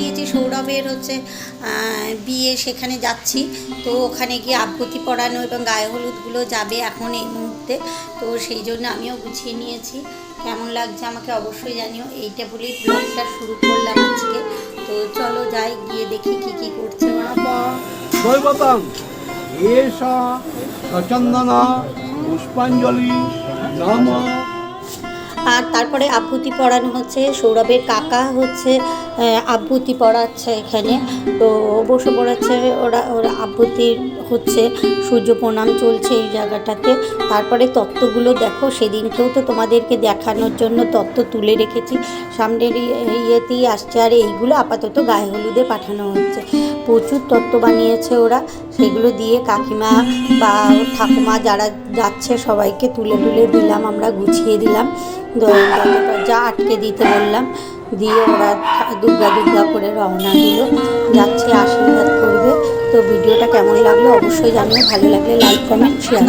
নিয়েছি। সৌরভের হচ্ছে বিয়ে সেখানে যাচ্ছি। তো ওখানে গিয়ে আবগতি পড়ানো এবং গায়ে হলুদগুলো যাবে এখন এই মুহূর্তে। তো সেই জন্য আমিও গুছিয়ে নিয়েছি। কেমন লাগছে আমাকে অবশ্যই জানিও। এইটা বলেই ব্লগটা শুরু করলাম আজকে। তো চলো যাই গিয়ে দেখি কি কি করছে সচন্দন পুষ্পাঞ্জলি নাম। আর তারপরে আবৃত্তি পড়ানো হচ্ছে। সৌরভের কাকা হচ্ছে আবৃত্তি পড়াচ্ছে এখানে। তো বসে পড়াচ্ছে ওরা ওরা আবৃত্তির হচ্ছে, সূর্য প্রণাম চলছে এই জায়গাটাতে। তারপরে তত্ত্বগুলো দেখো, সেদিনকেও তো তোমাদেরকে দেখানোর জন্য তত্ত্ব তুলে রেখেছি। সামনের ই- ইয়েতেই আসছে, আর এইগুলো আপাতত গায়ে হলুদে পাঠানো হচ্ছে। প্রচুর তত্ত্ব বানিয়েছে ওরা, সেগুলো দিয়ে কাকিমা বা ঠাকুমা যারা যাচ্ছে সবাইকে তুলে তুলে দিলাম, আমরা গুছিয়ে দিলাম। যা আটকে দিতে বললাম। দিয়ে ওরা দুর্গা দুর্গা করে রওনা দিল। যাচ্ছে, আশীর্বাদ করবে। তো ভিডিওটা কেমন লাগল অবশ্যই জানিয়ে ভালো লাগলে লাইক কমেন্ট শেয়ার